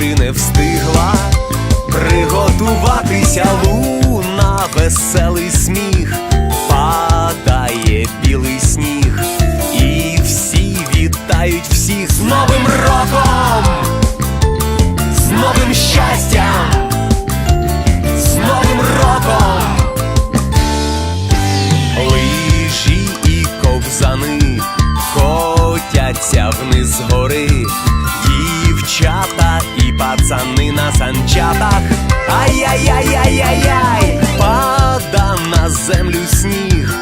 чи не встигла приготуватися луна, веселий сміх, падає білий сніг, і всі вітають всіх з новим роком, з новим щастям, з новим роком, лижі і ковзани котяться вниз гори дівчата і пацани на санчатах. Ай-яй-яй-яй-яй-яй, пада на землю сніг,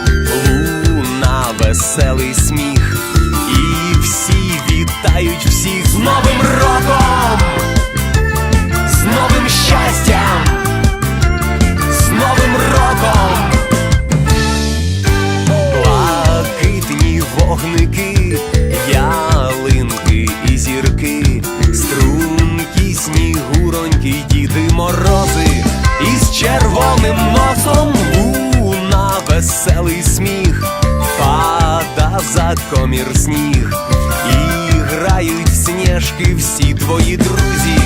луна веселий сміх, і всі вітають всіх з Новим роком, з новим щастям, з Новим роком. Блакитні вогники, за комір сніг, і грають сніжки всі твої друзі,